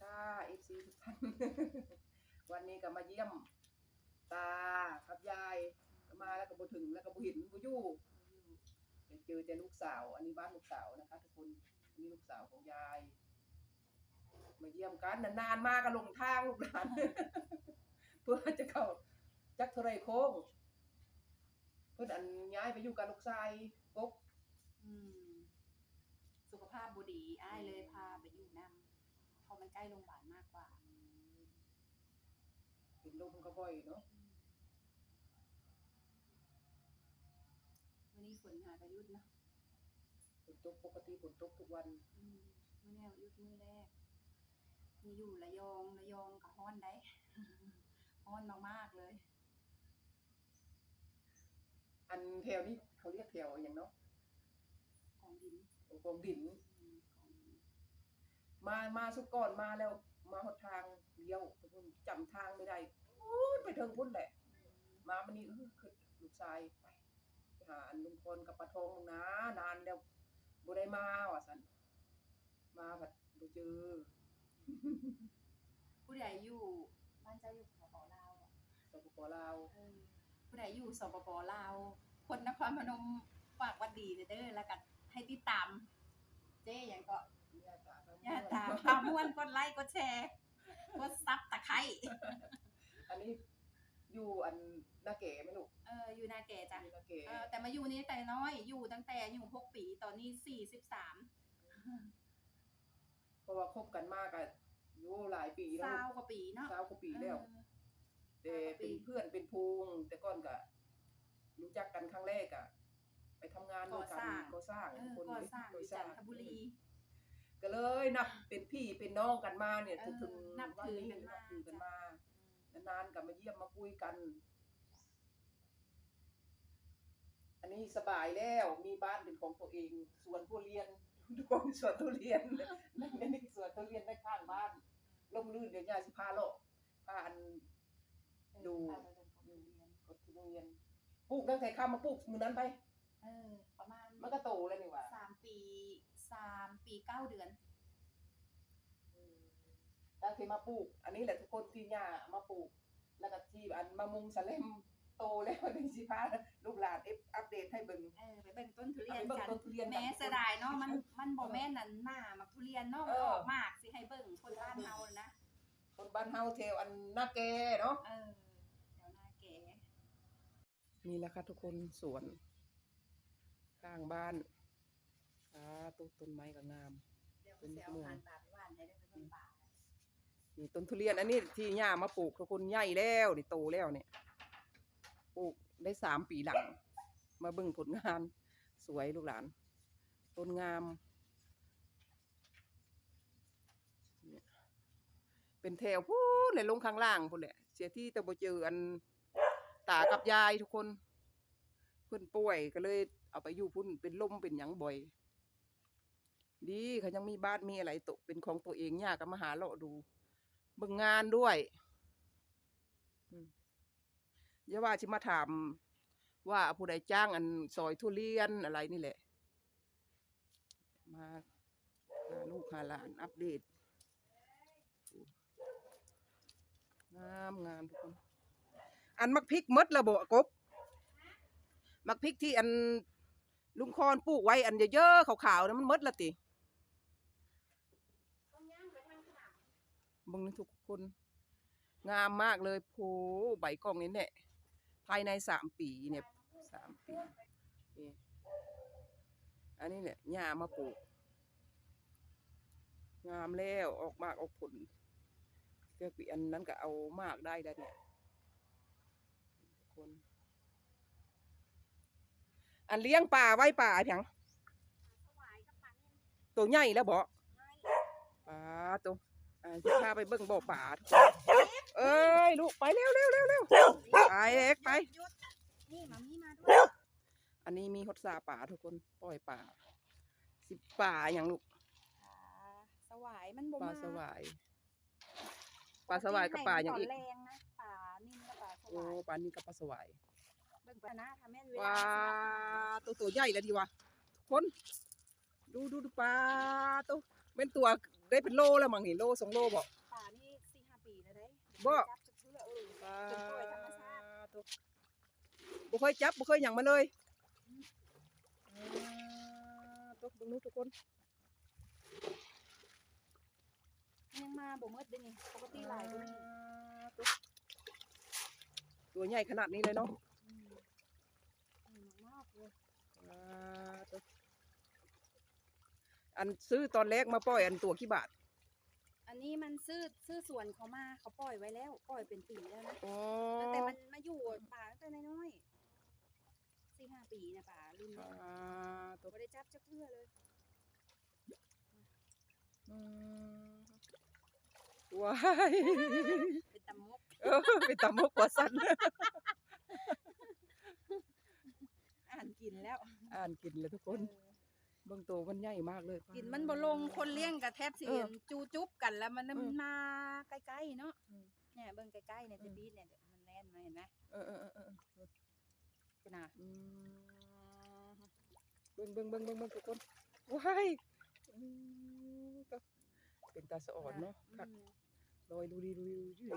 ค่ะ FC ทุกท่านวันนี้ก็มาเยี่ยม ตากับยายมาแล้วก็บ่ถึงแล้วก็บ่เห็นบ่อยู่เดี๋ยวเจอแต่ลูกสาว อันนี้บ้านลูกสาวนะคะ ทุกคนอันนี้ลูกสาวของยาย มาเยี่ยมกันนานๆมากก็ลงทางลูกหลานเพื่อจะเข้าจักเทไรโค้งเพิ่นอันย้ายไปอยู่กับลูกชายกกสุขภาพบุดีอ้ายเลยพาไปอยู่นำ พราะมันใกล้โรงพยาบาลมากกว่าเห็นลมก็บ่อยเนาะวันนี้ฝนหายไปยุดเนาะฝนตกปกติฝนตกทุกวันอืมมื้อแนวยุดมื้อแรก มีอยู่ระยองระยองกับฮ้อนได้ฮ้อนมากๆเลย อันแถวนี้เขาเรียกแถวอย่างเนาะของดินกองดินอืมของดิน มามาสุดก่อนมาแล้ว มาหดทางเดียวทุกคนจำทางไม่ได้โอ้ยไปเทิงพุ่นแหละ มามันนี่เออคือลูกชายไปไปหาอันลุงพลกับปะทองนะ นานแล้วบ่ได้มาว่ะสันมาแบบบ่เจอ ผู้ใดอยู่บ้านเจ้าอยู่สปปลาวอะสปปลาวเออผู้ใดอยู่สปปลาว คนนครพนมฝากหวันดีเด้อแล้วก็ให้ติดตาม เจ๊หยังก็ญาติตา อย่าตามพาม่วนกดไลค์กดแชร์กดซับตะไคร้อันนี้อยู่อันนาเก๋ไหมลูกเอออยู่นาแก่จ้ะ อยู่นาเก๋เออแต่มาอยู่นี่แต่น้อยอยู่ตั้งแต่อยู่หกปีตอนนี้สี่สิบสามเพราะว่าคบกันมากอะอยู่หลายปีแล้วเศร้ากว่าปีเนาะสาวกว่าปีแล้ว เออแต่เป็นเพื่อนเป็นพูงแต่ก่อนก็รู้จักกันครั้งแรกอะไปทำงานด้วยกันก่อสร้างเออคนก่อสร้างอยู่จันทบุรี ก็เลยนับเป็นพี่เป็นน้องกันมาเนี่ยเอถึองถึงนับวันถือนี้กันมา นับถือกันมานานๆกับมาเยี่ยมมาคุยกัน อันนี้สบายแล้วมีบ้านเป็นของตัวเองสวนทุเรียนทุกคนสวนทุเรียนนั่นนี่สวนทุเรียนในข้างบ้านล่มลื่นเดี๋ยวยายสิพาเลาะพาอันดูเออพาไปเดินของโรงเรียนกดทุเรียนปลูกตั้งแต่ข้ามมาปลูกมือนั้นไปเออประมาณมันก็โตแล้วนี่หว่าสามปี สามปีเก้าเดือน อืมตั้งแต่มาปลูก อันนี้แหละทุกคนที่ย่ามาปลูก แล้วก็ที่อันมามุงสะเล่มโตแล้วนี่สิพาลูกหลานเอฟอัปเดตให้เบิ่ง เออไปเบิ่งต้นทุเรียนเอาไปเบิ่งกันต้นทุเรียนกันแม้เสียดายเนาะมันมันบ่แม่นนั่นหน้ามักทุเรียนเนาะเอมันอออกมากสิให้เบิ่งคนบ้านเฮานะคนบ้านเฮาเทวอันนาแกเนาะ เออแถวหน้าแก่ นี่แหละค่ะทุกคนสวน ข้างบ้านอ่าต้นต้นไม้ก็งาม เดี๋ยวเขาสิเอาผ่านป่าไปหว่านให้ได้ไปเบิ่งป่านี่ต้นทุเรียนอันนี้ที่ย่ามาปลูกทุกคนใหญ่แล้วนี่โตแล้วเนี่ยปลูกได้สามปีหลัง มาเบิ่งผลงาน สวยลูกหลานต้นงามเนี่ยเป็นแถวพูดเลยลงข้างล่างพุ่นแหละเสียที่แต่บ่เจออันตากับยายทุกคน เพิ่นป่วยก็เลยเอาไปอยู่พุ่นเป็นลมเป็นหยังบ่อย ดีเขายังมีบ้านมีอะไรตกเป็นของตัวเองยากก็มาหาเลาะดูเบิ่งงานด้วยอย่าว่าสิมาถามว่าผู้ใดจ้างอันซอยทุเรียนอะไรนี่แหละ มาหาลูกหาหลานอัปเดต งามงามทุกคน อันมักพริกมดระบบกบ มักพริกที่อันลุงคอนปลูกไว้อันเยอะๆขาวๆนะมันมดละติ บิ่งนี่ทุกคน งามมากเลยโผใบกล้องนี้เนี่ยภายในสามปีเนี่ยสามปีนี่อันนี้เนี่ยหญ้ามาปลูก งามแล้วออกมากออกผลเกือบปีอันนั้นก็เอามากได้แล้วเนี่ยทุกคนอันเลี้ยงป่าไว้ป่าเพียงตัวใหญ่แล้วบ่ป่าตัว อ่าสิพาไปเบิ่งบ่อป่าทุกคนเอ้ยลูกไปเร็วเร็วเร็วเร็วไปเล็กไปนี่มามีมาด้วยอันนี้มีฮดซาป่าทุกคนปล่อยป่า สิป่าอย่างลูกอ่าสวายมันบ่ปลามาสวายปลาสวายกับปลาอย่างอีกตนแรงนะปลานิ่มกับปลาสโอ้วายปลานี้กับปลาสวายเบิ่งปลาหน้าทำแม่นเวว้าลาตัวตัวใหญ่แล้วดีว่ะทุกคนดูดูดูปลาตัวเป็นตัว ได้เป็นโลแล้วมั้งนี่โลสองโลบ่ป่านี่สี่ห้าปีแล้วได้บ่จับจักเทื่อเออปลาจนปล่อยธรรมชาติตัวบ่เคยจับบ่เคยหยังมาเลยอ่าตัวเบิ่งนู้นทุกคนยังมาบ่หมดเด้อนี่ปกติหลายกว่านี้อ่าตัวตัวใหญ่ขนาดนี้เลยเนาะอืมอืมมากเลยอ่าตัว อันซื้อตอนแรกมาปล่อยอันตัวกี่บาท อันนี้มันซื้อซื้อสวนเขามาเขาปล่อยไว้แล้ว ปล่อยเป็นปีแล้วนะอ๋อตั้งแต่มันมาอยู่ป่าตั้งแต่น้อยๆสี่ห้าปีนะป่ารุ่นอ่านี้ตัวบ่ได้จับจักเทื่อเลย อืมว้ายเป็นตำมกเออไปตำมกกว่าสันอ่านกินแล้วอ่านกินเลยทุกคน เออ เบิ่งตัวมันใหญ่มากเลยกินมันบ่ลงคนเลี้ยงกับแทบสิเออจูจุ๊บกันแล้วมันเออมาใกล้ๆเนาะอืมเนี่ยเบิ่งใกล้ๆเนี่ยอืจะมบีดเนี่ยมันแล่นมาเห็นไหมเออเออเออเออเออคุณน่ะอืมเบิ่งเบิ่งเบิ่งเบิ่งเบิ่งทุกคนว้ายอืมก็เป็นตาสะอ่อนเนาะคักอืมลอยดูดีดูดีดูดี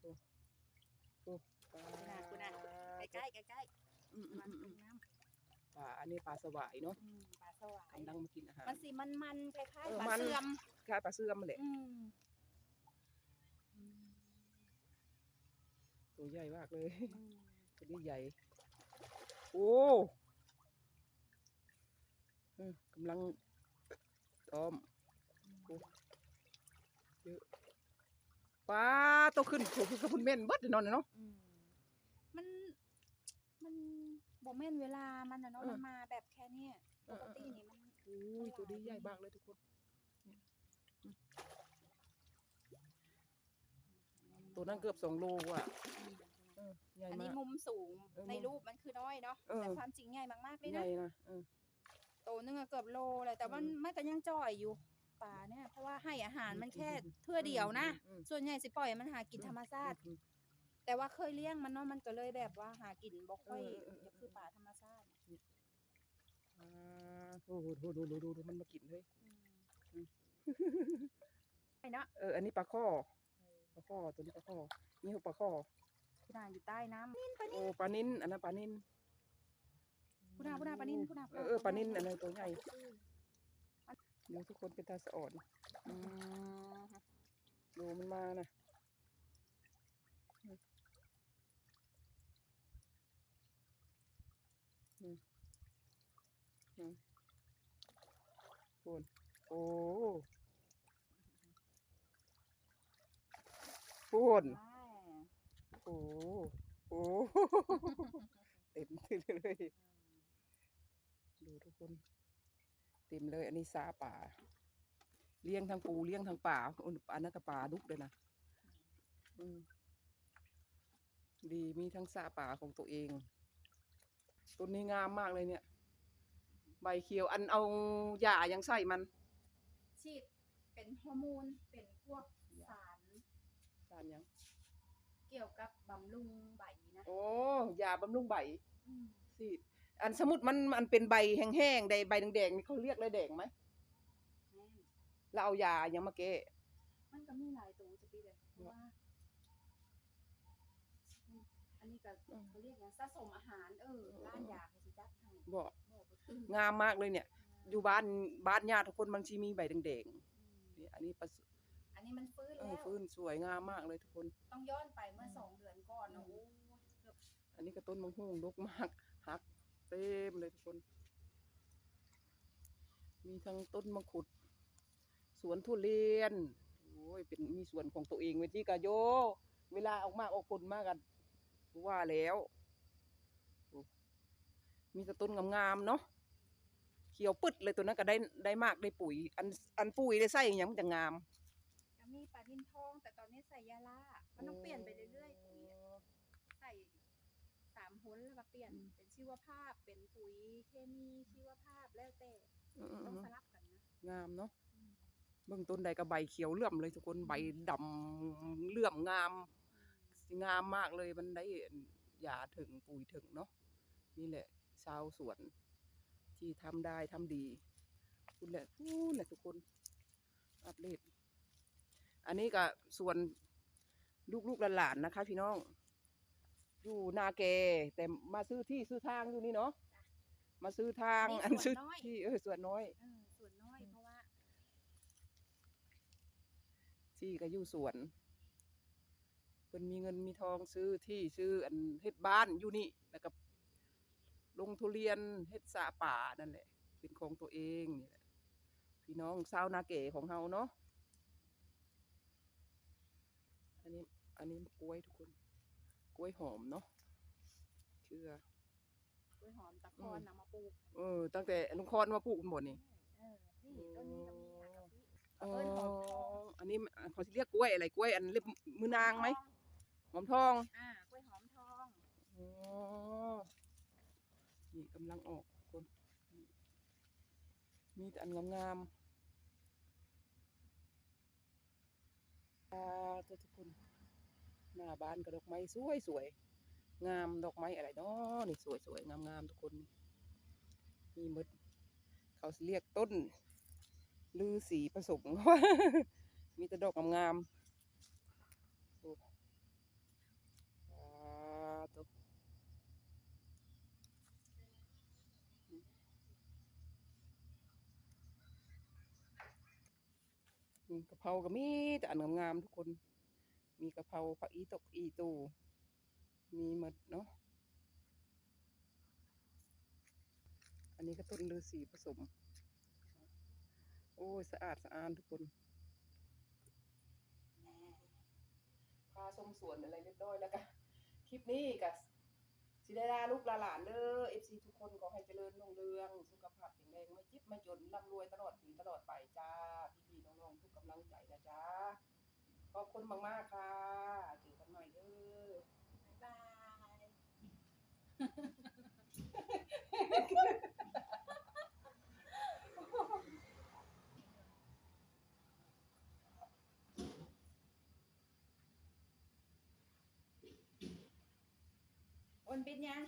โอ้โอ้ปลาคุณน่ะคุณน่ะใกล้ๆใกล้อืมๆอืมันมอืเป็มนน้ำ ปลาอันนี้ปลาสวายเนาะอืมปลาสวายกำลังมากินอาหาร มันสิมันๆคล้ายเออๆปลามัน เสื่อมคล้ายปลาเสื่อมมาแหละอืมตัวใหญ่มากเลย อืมตัวนี้ใหญ่ โอ้เออกำลังต้อมโอ้เยอะปลาโตขึ้นโอ้คือกระพุนเม่นเบิดเดี๋ยวนอนเนาะ อืมมันมัน บ่แม่นเวลามันน่ะเนาะเออมันมาแบบแค่เนี้ยเอปอกเออติเออนี่มันอุ้ยตัวนี้ใหญ่มากเลยทุกคนเนี่ยอืมตัวนั้นเกือบสองโลอะเออใหญ่อันมานี้กมุมสูงเออในมุมรูปมันคือน้อยเนาะเออแต่ความจริงใหญ่มากๆเลยใหนะญ่นะเออโตนึงอะเกือบโลเลยแต่ว่าอืมมันก็ยังจ่อยอยู่ป่าเนี่ยเพราะว่าให้อาหารอืมมันแค่อืมเทื่อเดียวนะอืมส่วนใหญ่สิปล่อยมันหากินธรรมชาติอืม แต่ว่าเคยเลี้ยงมันเนาะมันก็เลยแบบว่าหากินบ่ค่อยเออเออเออ จะคือป่าธรรมชาติอ่าโอ้โหดูดูดูดูดูมันมากินเลยอืมอืมไอ้เนาะเอออันนี้ปลาข้อปลาข้อตัวนี้ปลาข้อนี่คือปลาข้อคุณอาอยู่ใต้น้ำนี่ปลาโอ้นิ่นปลานินอันนั้นปลานินคุณอาคุณอาปลานิ่นคุณอาเออเออปลานินอันนั้นตัวใหญ่เดี๋ยวทุกคนเป็นตาสะอ่อนอืมดูมันมานะ อืมอืมโอนโอ้โอนว้าวโอ้โอ้เต็มเลยดูทุกคนเต็มเลย อันนี้ซาป่า เลี้ยงทั้งปูเลี้ยงทั้งป่าอันอันนั้นก็ป่าดุกเลยนะ อืม ดีมีทั้งซาป่าของตัวเอง ต้นนี้งามมากเลยเนี่ย ใบเขียวอันเอาหญ้ายังใส่มัน ฉีดเป็นฮอร์โมนเป็นพวกสารสารยัง เกี่ยวกับบำรุงใบนะโอ้ยาบำรุงใบอืมสิอันสมมุดมันมันเป็นใบแห้งๆใดใบแดงๆนี่เขาเรียกอะไรแดงไหมแม่นแล้วเอายายังมาเก้มันก็มีหลายตัวจะปีเลยเพราะว่าอื มอันนี้ก็เขาเรียกอย่างสะสมอาหารเออร้านยาเขาสิจัดให้บอกบอกบ่ถึงงามมากเลยเนี่ย อยู่บ้านบ้านญาติทุกคนบางทีมีใบแดงอืมๆนี่อันนี้ประสอันนี้มันฟื้นเอแล้อวฟื้นสวยงามมากเลยทุกคน ต้องย้อนไปเมื่อสองเดือนก่อนนะโอ้เกือบอันนี้ก็ต้นมังคุดดกมากหักเต็มเลยทุกคน มีทั้งต้นมังคุด สวนทุเรียน โอ้ยเป็นมีสวนของตัวเองเวทีกะโย เวลาออกมาออกผลมากกัน ว่าแล้วโอ้มีแต่ต้นงามๆเนาะเขียวปึ๊ดเลยตัวนั้นก็ได้ได้มากได้ปุ๋ย อันอันปุ๋ยได้ใส่อหย่างมันจะงามก็มีปลาดินทอง แต่ตอนนี้ใส่ยาล่ามันต้องเปลี่ยนไปเรื่อยๆปุ๋ยอะใส่สามหนแล้วก็เปลี่ยนอืมเป็นชีวภาพเป็นปุ๋ยเคมีชีวภาพแล้วแต่อืมต้องๆสลับกันนะๆงามเนาะอืมเบื้องต้นใดก็ใบเขียวเหลื่อมเลยทุกคนใบดำเหลื่อมงาม งามมากเลยมันได้ยาถึงปุ๋ยถึงเนาะนี่แหละชาวสวน ที่ทำได้ทำดีคุณแหละพูดแหละทุกคนอัปเดตอันนี้ก็ส่วนลูกๆหลานๆนะคะ พี่น้อง อยู่นาเกแต่มาซื้อที่ซื้อทางอยู่นี่เนาะมาซื้อทางอันซื้อที่เออส่วนน้อยเออส่วนน้อยเพราะว่าที่ก็อยู่สวนเพิ่นมีเงินมีทองซื้อที่ซื้ออันเฮ็ดบ้านอยู่นี่แล้วก็ลงทุเรียนเฮ็ดสาป่านั่นแหละ เป็นของตัวเองนี่แหละพี่น้องชาวนาเก๋ของเฮาเนาะอันนี้อันนี้กล้วยทุกคน กล้วยหอมเนาะเชื่อกล้วยหอมตะคอนนำมาปลูกเออ ตั้งแต่ลุงคอนมาปลูกหมดนี่เออนี่ต้นนี้ก็มีหางกะปิอ๋อเอิ้นหอมทองอันนี้เขาสิเรียกกล้วยอะไรกล้วยอันเรียกมือนางไหม หอมทองอ่ากล้วยหอมทองอ๋อนี่กำลังออกคน มีแต่อันงามๆอ่าตัวทุกคน หน้าบ้านก็ดอกไม้สวยสวยๆงามดอกไม้อะไรเนาะนี่สวยสวยงามงามๆทุกคนนี่มีหมดเขาสิเรียกต้นลือสีผสม มีแต่ดอกงามๆโอ้อ่าตัว อืมกะ เพราก็มีแต่อันงามๆทุกคน มีกะเพราผักอีตกอีตู มีหมดเนาะ อันนี้ก็ต้นฤาษีผสม โอ้ยสะอาดสะอาดทุกคนพาชมสวนอะไรเรียบร้อยแล้วกันคลิปนี้กับสิได้ลาลูกลาหลานเด้อเอฟซีทุกคนขอให้เจริญรุ่งเรือง สุขภาพแข็งแรงไม่จิบไม่จนร่ำรวยตลอดปีตลอดไปจ้า ลังใจนะจ้าขอบคุณมากๆค่ะเจอกันใหม่เด้อบ๊ายบายโอนเป็นยัง